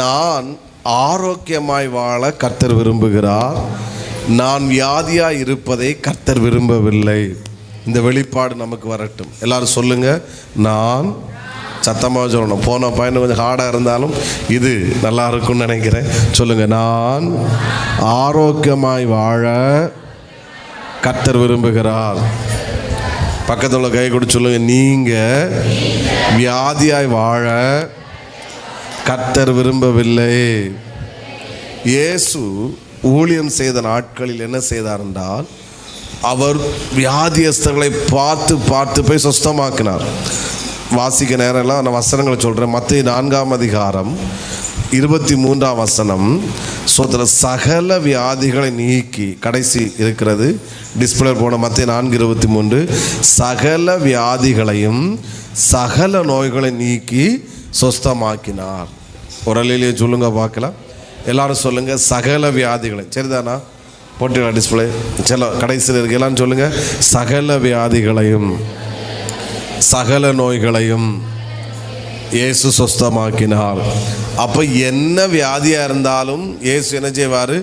நான் ஆரோக்கியமாய் வாழ கர்த்தர் விரும்புகிறார். நான் வியாதியாக இருப்பதை கர்த்தர் விரும்பவில்லை. இந்த வெளிப்பாடு நமக்கு வரட்டும். எல்லாரும் சொல்லுங்க நான் சத்தமாக சொல்லணும். போன பயணம் கொஞ்சம் ஹார்டாக இருந்தாலும் இது நல்லா இருக்கும்னு நினைக்கிறேன். சொல்லுங்க நான் ஆரோக்கியமாய் வாழ கர்த்தர் விரும்புகிறார். பக்கத்தில் உள்ள கை கொடுத்து சொல்லுங்க நீங்கள் வியாதியாய் வாழ கர்த்தர் விரும்பவில்லை. இயேசு ஊழியம் செய்த நாட்களில் என்ன செய்தார் என்றால் அவர் வியாதியஸ்தர்களை பார்த்து பார்த்து போய் சுஸ்தமாக்கினார். வாசிக்க நேரம் எல்லாம் நான் வசனங்களை சொல்கிறேன் மத்திய நான்காம் அதிகாரம் இருபத்தி மூன்றாம் வசனம். சோத்திர சகல வியாதிகளை நீக்கி கடைசி இருக்கிறது. டிஸ்பிளே போன மத்திய நான்கு இருபத்தி மூன்று சகல வியாதிகளையும் சகல நோய்களை நீக்கி சொஸ்தமாக்கினார். உரலிலேயே சொல்லுங்க பார்க்கலாம் எல்லாரும் சொல்லுங்க சகல வியாதிகளை. சரிதானா? போட்டுக்கலாம் டிஸ்பிளே சில கடைசியில் இருக்கு. எல்லாரும் சொல்லுங்க சகல வியாதிகளையும் சகல நோய்களையும் இயேசு சொஸ்தமாக்கினார். அப்போ என்ன வியாதியாக இருந்தாலும் இயேசு என்ன செய்வார்?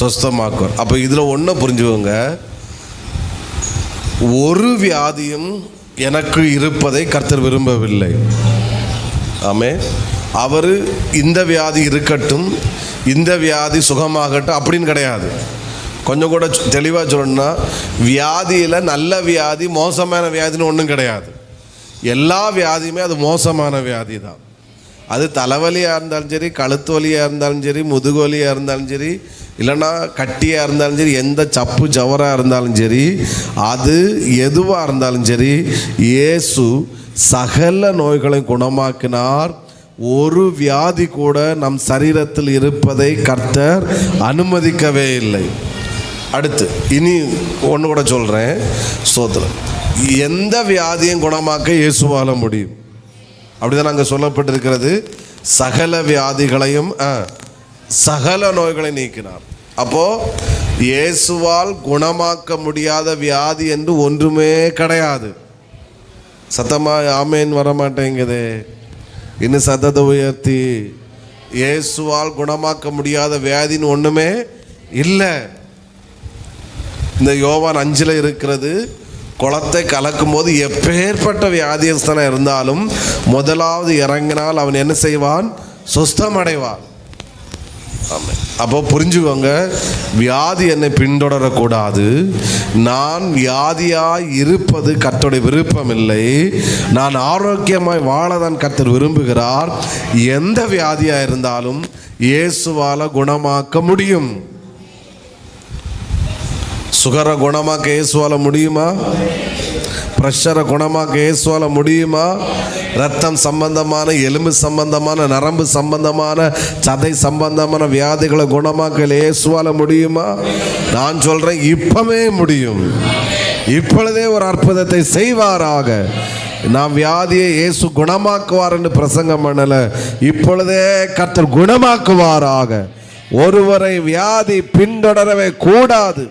சொஸ்தமாக்குவார். அப்போ இதில் ஒன்று புரிஞ்சுக்கோங்க. ஒரு வியாதியும் எனக்கு இருப்பதை கர்த்தர் விரும்பவில்லை. ஆமே. அவர் இந்த வியாதி இருக்கட்டும் இந்த வியாதி சுகமாகட்டும் அப்படின்னு கிடையாது. கொஞ்சம் கூட தெளிவாக சொல்லணும்னா வியாதியில் நல்ல வியாதி மோசமான வியாதின்னு ஒன்றும் கிடையாது. எல்லா வியாதியுமே அது மோசமான வியாதி தான் அது தலைவலியாக இருந்தாலும் சரி கழுத்து வலியாக இருந்தாலும் சரி முதுகு வலியாக இருந்தாலும் சரி இல்லைன்னா கட்டியாக இருந்தாலும் சரி எந்த சப்பு ஜவராக இருந்தாலும் சரி அது எதுவாக இருந்தாலும் சரி இயேசு சகல நோய்களை குணமாக்கினார். ஒரு வியாதி கூட நம் சரீரத்தில் இருப்பதை கர்த்தர் அனுமதிக்கவே இல்லை. அடுத்து இனி ஒன்று கூட சொல்கிறேன் சோத்திரம் எந்த வியாதியும் குணமாக்க இயேசுவால முடியும். அப்படிதான் அங்கே சொல்லப்பட்டிருக்கிறது. சகல வியாதிகளையும் ஆ, சகல நோய்களை நீக்கினார். அப்போ இயேசுவால் குணமாக்க முடியாத வியாதி என்று ஒன்றுமே கிடையாது. சத்தமா ஆமேன் வரமாட்டேங்குது. இன்னும் சத்தத்தை உயர்த்தி இயேசுவால் குணமாக்க முடியாத வியாதின்னு ஒன்றுமே இல்லை. இந்த யோவான் அஞ்சில் இருக்கிறது குளத்தை கலக்கும் போது எப்பேற்பட்ட வியாதியஸ்தனம் இருந்தாலும் முதலாவது இறங்கினால் அவன் என்ன செய்வான்? சுஸ்தம் அடைவான் அப்போ புரிஞ்சுக்கோங்க வியாதி என்னை பின்தொடரக்கூடாது. நான் வியாதியாய் இருப்பது கத்தோடைய விருப்பம் இல்லை நான் ஆரோக்கியமாய் வாழதான் கத்தர் விரும்புகிறார். எந்த வியாதியாக இருந்தாலும் இயேசுவால குணமாக்க முடியும். சுகரை குணமாக்க இயேசுவால முடியுமா? ப்ரெஷரை குணமாக்க இயேசுவால முடியுமா? ரத்தம் சம்பந்தமான எலும்பு சம்பந்தமான நரம்பு சம்பந்தமான சதை சம்பந்தமான வியாதிகளை குணமாக்க ஏசுவால முடியுமா? நான் சொல்றேன் இப்பவே முடியும். இப்பொழுதே ஒரு அற்புதத்தை செய்வாராக. நாம் வியாதியை இயேசு குணமாக்குவார் என்று பிரசங்கம் பண்ணல. இப்பொழுதே கர்த்தர் குணமாக்குவாராக. ஒருவரை வியாதி பின்தொடரவே கூடாது.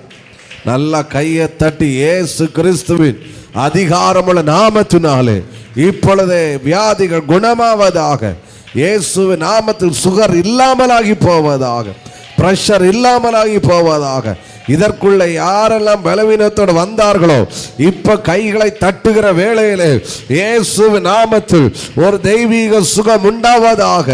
நல்லா கையை தட்டி இயேசு கிறிஸ்துவின் அதிகாரமுள்ள நாமத்தினாலே இப்பொழுதே வியாதிகள் குணமாவதாக இயேசுவின் நாமத்தில் சுகர் இல்லாமலாகி போவதாக ப்ரெஷர் இல்லாமலாகி போவதாக இதற்குள்ள யாரெல்லாம் பலவீனத்தோடு வந்தார்களோ இப்ப கைகளை தட்டுகிற வேளையிலே இயேசுவின் நாமத்தில் ஒரு தெய்வீக சுகம் உண்டாவதாக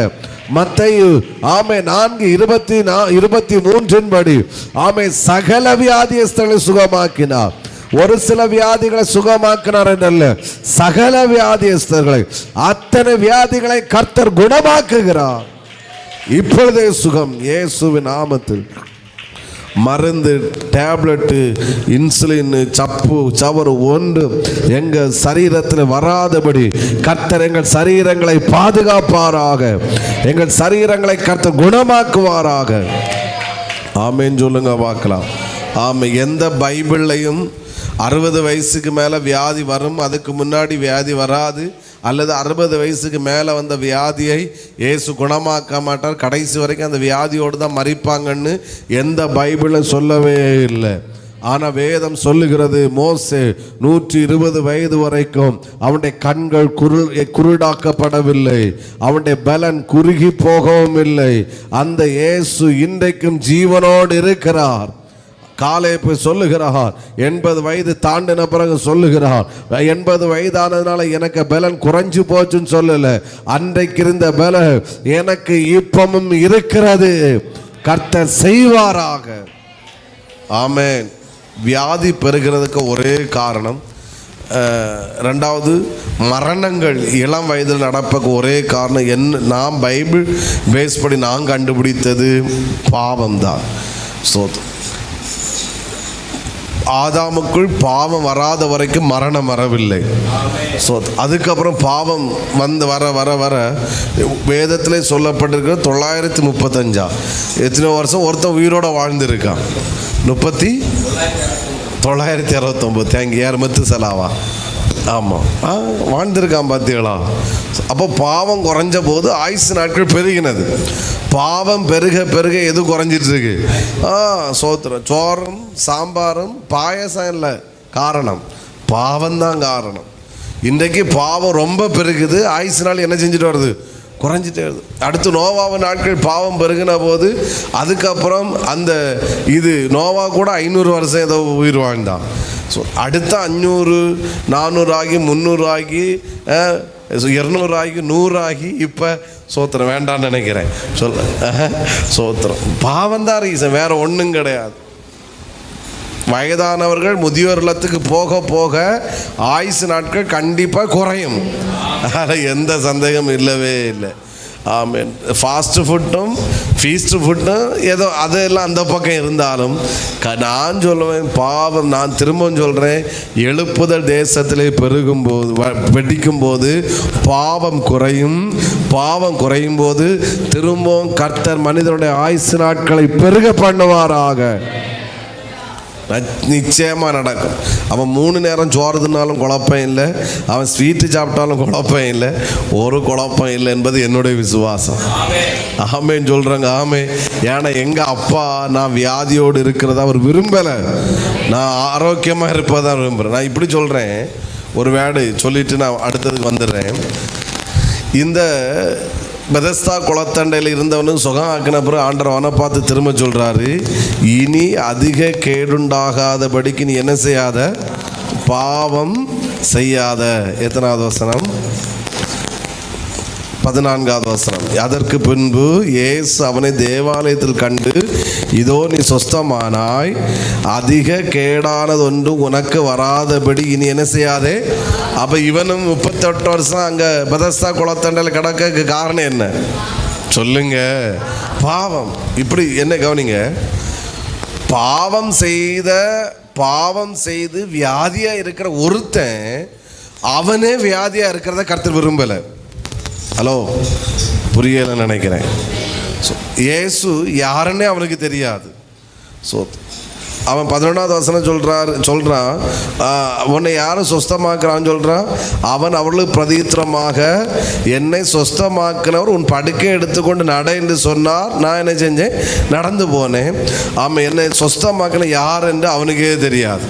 மத்தையு ஆமை நான்கு இருபத்தி நா இருபத்தி மூன்றின் படி ஆமை சகல வியாதியஸ்தர்களை சுகமாக்கினார். ஒரு சில வியாதிகளை சுகமாக்கினார் என்றல்ல சகல வியாதியஸ்தர்களை அத்தனை வியாதிகளை கர்த்தர் குணமாக்குகிறார். இப்பொழுதே சுகம் இயேசுவின் நாமத்தில். மருந்து டேப்லெட்டு இன்சுலின் சப்பு சவறு ஒன்று எங்கள் சரீரத்தில் வராதபடி கர்த்தர் எங்கள் சரீரங்களை பாதுகாப்பாராக. எங்கள் சரீரங்களை கர்த்தர் குணமாக்குவாராக. ஆமேன்னு சொல்லுங்க பார்க்கலாம். ஆமை எந்த பைபிள்லையும் அறுபது வயசுக்கு மேலே வியாதி வரும் அதுக்கு முன்னாடி வியாதி வராது. அல்லது அறுபது வயசுக்கு மேலே வந்த வியாதியை இயேசு குணமாக்க மாட்டார். கடைசி வரைக்கும் அந்த வியாதியோடு தான் மறிப்பாங்கன்னு எந்த பைபிளும் சொல்லவே இல்லை. ஆனால் வேதம் சொல்லுகிறது மோசே நூற்றி இருபது வயது வரைக்கும் அவனுடைய கண்கள் குரு குருடாக்கப்படவில்லை. அவனுடைய பலன் குறுகி போகவும் இல்லை. அந்த இயேசு இன்றைக்கும் ஜீவனோடு இருக்கிறார். காலை போய் சொல்லுகிறார். எண்பது வயது தாண்டின பிறகு சொல்லுகிறார். எண்பது வயதானதுனால எனக்கு பலன் குறைஞ்சு போச்சுன்னு சொல்லல. அன்றைக்கு இருந்த பலன் எனக்கு இப்பமும் இருக்கிறது. கர்த்தர் செய்வாராக. ஆமேன். வியாதி பெறுகிறதுக்கு ஒரே காரணம் ரெண்டாவது மரணங்கள் இளம் வயதில் நடப்பக்கு ஒரே காரணம் என்ன நான் பைபிள் பேஸ் படி நான் கண்டுபிடித்தது பாவம்தான். சோத்து ஆதாமுக்குள் பாவம் வராத வரைக்கும் மரணம் வரவில்லை. ஸோ அதுக்கப்புறம் பாவம் வந்து வர வர வர வேதத்தில் சொல்லப்பட்டிருக்கிற தொள்ளாயிரத்தி முப்பத்தஞ்சா? எத்தனை வருஷம் ஒருத்தன் உயிரோட வாழ்ந்திருக்கான். முப்பத்தி தொள்ளாயிரத்தி அறுபத்தொம்பது. தேங்க் ஏர் மத்து செலாவா ஆமாம் ஆ வாழ்ந்திருக்கான் பார்த்தீங்களா அப்போ பாவம் குறைஞ்ச போது ஆயுசு நாட்கள் பெருகினது. பாவம் பெருக பெருக எது குறைஞ்சிட்டு இருக்கு ஆ சோத்திரம் சோறும் சாம்பாரும் பாயசம் இல்லை. காரணம் பாவம்தான் காரணம். இன்றைக்கு பாவம் ரொம்ப பெருகுது ஆயுசு நாள் என்ன செஞ்சுட்டு வருது? குறைஞ்சிட்டே வருது. அடுத்து நோவாவை நாட்கள் பாவம் பெருகின போது அதுக்கப்புறம் அந்த இது நோவா கூட ஐநூறு வருஷம் ஏதோ உயிர் வாழ்ந்தான். ஸோ அடுத்த அஞ்சூறு நானூறு ஆகி முந்நூறு ஆகி இரநூறு ஆகி நூறு ஆகி இப்போ சோத்திரம். வேண்டாம்னு நினைக்கிறேன். சொல்ல சோத்திரம். பாவம் தான் ரீசன் வேறு ஒன்றும் கிடையாது. வயதானவர்கள் முதியோர் இல்லத்துக்கு போக போக ஆயுசு நாட்கள் கண்டிப்பாக குறையும். அதில் எந்த சந்தேகம் இல்லவே இல்லை. ஆமீன். ஃபாஸ்ட்டு ஃபுட்டும் ஃபீஸ்ட் ஃபுட்டும் ஏதோ அதெல்லாம் அந்த பக்கம் இருந்தாலும் க நான் சொல்லுவேன் பாவம் நான் திரும்பவும் சொல்கிறேன் எழுப்புதல் தேசத்திலே பெருகும் போது வ- வெடிக்கும் போது பாவம் குறையும். பாவம் குறையும் போது திரும்பவும் கர்த்தர் மனிதனுடைய ஆயுசு நாட்களை பெருக பண்ணுவாராக. நிச்சயமாக நடக்கும். அவன் மூணு நேரம் சோறு தின்னாலும் குழப்பம் இல்லை. அவன் ஸ்வீட்டு சாப்பிட்டாலும் குழப்பம் இல்லை. ஒரு குழப்பம் இல்லை என்பது என்னுடைய விசுவாசம். ஆமேன்னு சொல்கிறாங்க ஆமே ஏன்னா எங்கள் அப்பா நான் வியாதியோடு இருக்கிறத அவர் விரும்பலை. நான் ஆரோக்கியமாக இருப்பதை விரும்புகிறேன் நான் இப்படி சொல்கிறேன் ஒரு வேடு சொல்லிட்டு நான் அடுத்ததுக்கு வந்துடுறேன். இந்த பெதஸ்தா குளத்தண்டையில் இருந்தவனும் சுகம் ஆக்கின பிறகு அவனை பார்த்து திரும்ப சொல்கிறாரு இனி அதிக கேடுண்டாகாதபடிக்கு நீ என்ன செய்யாத? பாவம் செய்யாத. எத்தனாவது வசனம்? பதினான்காவது வசனம். அதற்கு பின்பு ஏசு அவனை தேவாலயத்தில் கண்டு இதோ நீ சொஸ்தமானாய் அதிக கேடானது ஒன்று உனக்கு வராதபடி இனி என்ன செய்யாதே? அப்போ இவனும் முப்பத்தெட்டு வருஷம் அங்கே பதஸ்தா குளத்தண்டையில் கிடக்க காரணம் என்ன? சொல்லுங்க. பாவம். இப்படி என்ன கவனிங்க? பாவம் செய்த பாவம் செய்து வியாதியாக இருக்கிற ஒருத்தன் அவனே வியாதியாக இருக்கிறத கருத்து விரும்பலை. ஹலோ. புரியலைன்னு நினைக்கிறேன். ஸோ இயேசு யாருன்னே அவனுக்கு தெரியாது. ஸோ அவன் பதினொன்றாவது வசனம் சொல்கிறார் சொல்கிறான் உன்னை யாரும் சொஸ்தமாக்குறான்னு சொல்கிறான் அவன் அவளுக்கு பிரதித்திரமாக என்னை சொஸ்தமாக்கினவர் உன் படுக்கை எடுத்துக்கொண்டு நட என்று சொன்னார். நான் என்ன செஞ்சேன்? நடந்து போனேன். அவன் என்னை சொஸ்தமாக்கின யார் என்று அவனுக்கே தெரியாது.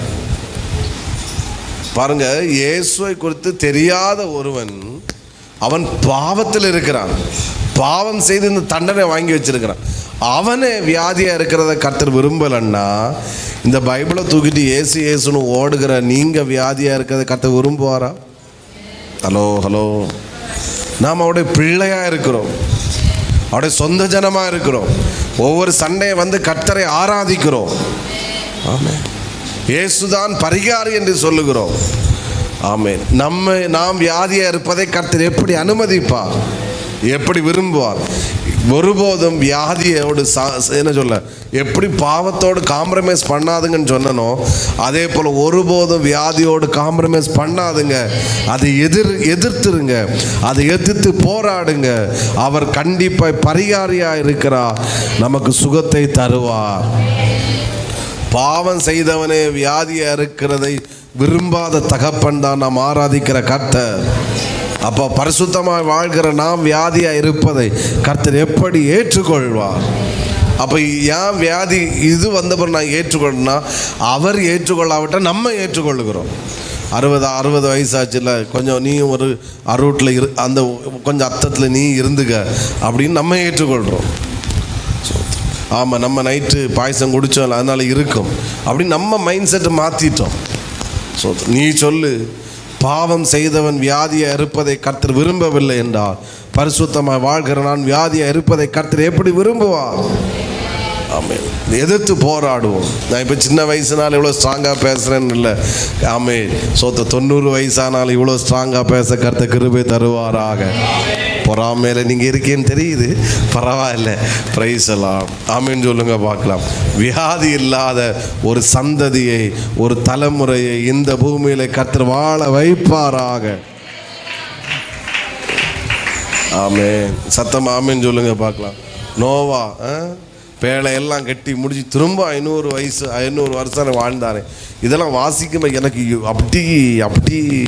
பாருங்க இயேசுவை குறித்து தெரியாத ஒருவன் அவன் பாவத்தில் இருக்கிறான். பாவம் செய்து இந்த தண்டனை வாங்கி வச்சிருக்கிறான். அவனே வியாதியாக இருக்கிறத கர்த்தர் விரும்பலன்னா இந்த பைபிளை தூக்கிட்டு ஏசு ஏசுன்னு ஓடுகிற நீங்கள் வியாதியாக இருக்கிறத கர்த்தர் விரும்புவாரா? Hello hello. நாம் அவருடைய பிள்ளையாக இருக்கிறோம். அவருடைய சொந்த ஜனமாக இருக்கிறோம். ஒவ்வொரு சண்டையை வந்து கர்த்தரை ஆராதிக்கிறோம். ஆமென். இயேசுதான் பரிகாரி என்று சொல்லுகிறோம். ஆமே நம்ம நாம் வியாதியாக இருப்பதை கர்த்தர் எப்படி அனுமதிப்பார்? எப்படி விரும்புவார்? ஒருபோதும் வியாதியோடு சா என்ன சொல்ல எப்படி பாவத்தோடு காம்ப்ரமைஸ் பண்ணாதுங்கன்னு சொன்னனோ அதே போல் ஒருபோதும் வியாதியோடு காம்ப்ரமைஸ் பண்ணாதுங்க. அதை எதிர் எதிர்த்துருங்க. அதை எதிர்த்து போராடுங்க. அவர் கண்டிப்பாக பரிகாரியாக இருக்கிறா நமக்கு சுகத்தை தருவார். பாவம் செய்தவனே வியாதியாக இருக்கிறதை விரும்பாத தகப்பன் தான் நாம் ஆராதிக்கிற கர்த்தர். அப்போ பரிசுத்தமாக வாழ்கிற நாம் வியாதியாக இருப்பதை கர்த்தர் எப்படி ஏற்றுக்கொள்வார்? அப்போ ஏன் வியாதி இது வந்தபோது நான் ஏற்றுக்கொள்ளணும்னா அவர் ஏற்றுக்கொள்ளாவிட்டால் நம்ம ஏற்றுக்கொள்ளுகிறோம். அறுபது அறுபது வயசாச்சுல கொஞ்சம் நீ ஒரு அறுவட்டில் இரு அந்த கொஞ்சம் அர்த்தத்தில் நீ இருந்துக்க அப்படின்னு நம்ம ஏற்றுக்கொள்கிறோம் ஆமாம் நம்ம நைட்டு பாயசம் குடித்தோம் அதனால் இருக்கும். அப்படின்னு நம்ம மைண்ட் செட்டை மாற்றிட்டோம் ஸோ நீ சொல்லு பாவம் செய்தவன் வியாதியை அறுப்பதை கர்த்தர் விரும்பவில்லை என்றால் பரிசுத்தமாக வாழ்கிற நான் வியாதியை இருப்பதை கர்த்தர் எப்படி விரும்புவார்? ஆமே எதிர்த்து போராடுவோம். நான் இப்போ சின்ன வயசுனால இவ்வளோ ஸ்ட்ராங்காக பேசுகிறேன்னு இல்லை. ஆமே சோத்த தொண்ணூறு வயசானாலும் இவ்வளோ ஸ்ட்ராங்காக பேச கருத்த கிருபை தருவாராக. பொறாமையில் நீங்கள் இருக்கேன்னு தெரியுது. பரவாயில்ல. ப்ரைஸ் எல்லாம் ஆமின்னு சொல்லுங்க பார்க்கலாம். வியாதி இல்லாத ஒரு சந்ததியை ஒரு தலைமுறையை இந்த பூமியில் கத்திர வாழ வைப்பாராக. ஆமே சத்தம் ஆமேன்னு சொல்லுங்க பார்க்கலாம். நோவா ஆ? பேழையெல்லாம் கட்டி முடிச்சு திரும்ப ஐநூறு வயசு ஐநூறு வருஷம் வாழ்ந்தாரே. இதெல்லாம் வாசிக்கும் எனக்கு அப்படி அப்படி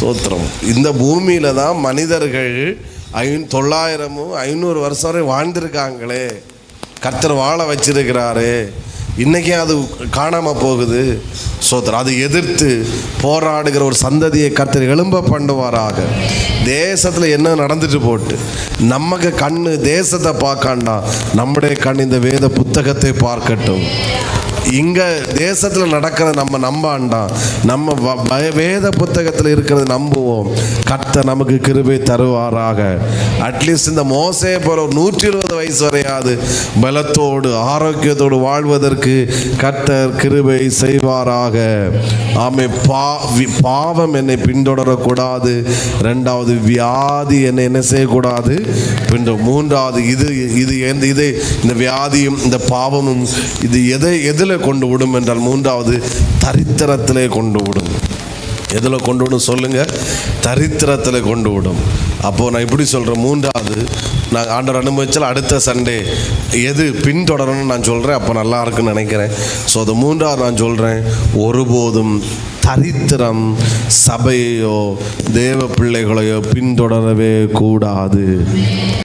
சோத்திரம். இந்த பூமியில தான் மனிதர்கள் ஐநூ தொள்ளாயிரமும் ஐநூறு வருஷம் வரை வாழ்ந்திருக்காங்களே. கத்தர் வாழ வச்சிருக்கிறாரு. இன்றைக்கே அது காணாமல் போகுது. சோதரர் அதை எதிர்த்து போராடுகிற ஒரு சந்ததியை கத்தர் எழும்ப பண்ணுவாராக. தேசத்தில் என்ன நடந்துட்டு போட்டு நமக்கு கண்ணு தேசத்தை பார்க்காண்டா நம்முடைய கண் இந்த வேத புத்தகத்தை பார்க்கட்டும். இங்கே தேசத்தில் நடக்கிறத நம்ம நம்பாண்டாம் நம்ம வ- வேத புத்தகத்தில் இருக்கிறத நம்புவோம். கர்த்தர் நமக்கு கிருபை தருவாராக. அட்லீஸ்ட் இந்த மோசையை போல ஒரு நூற்றி இருபது வயசு வரையாது. பலத்தோடு ஆரோக்கியத்தோடு வாழ்வதற்கு கர்த்தர் கிருபை செய்வாராக. ஆமை பா வி- பாவம் என்னை பின்தொடரக்கூடாது. ரெண்டாவது வியாதி என்னை என்ன செய்யக்கூடாது? பின்ன மூன்றாவது இது இது எந்த இது இந்த வியாதியும் இந்த பாவமும் இது எதை எதில் கொண்டு விடும் என்றால் மூன்றாவது தரித்திரத்திலே கொண்டு விடும். எதில் கொண்டு விடும் சொல்லுங்க. தரித்திரத்தில் கொண்டு விடும். அப்போது நான் இப்படி சொல்கிறேன் மூன்றாவது நான் ஆண்டவர் அனுபவிச்சால் அடுத்த சண்டே எது பின்தொடரணும்னு நான் சொல்கிறேன் அப்போ நல்லா இருக்குன்னு நினைக்கிறேன். ஸோ அது மூன்றாவது நான் சொல்கிறேன் ஒருபோதும் தரித்திரம் சபையோ தேவ பிள்ளைகளையோ பின்தொடரவே கூடாது.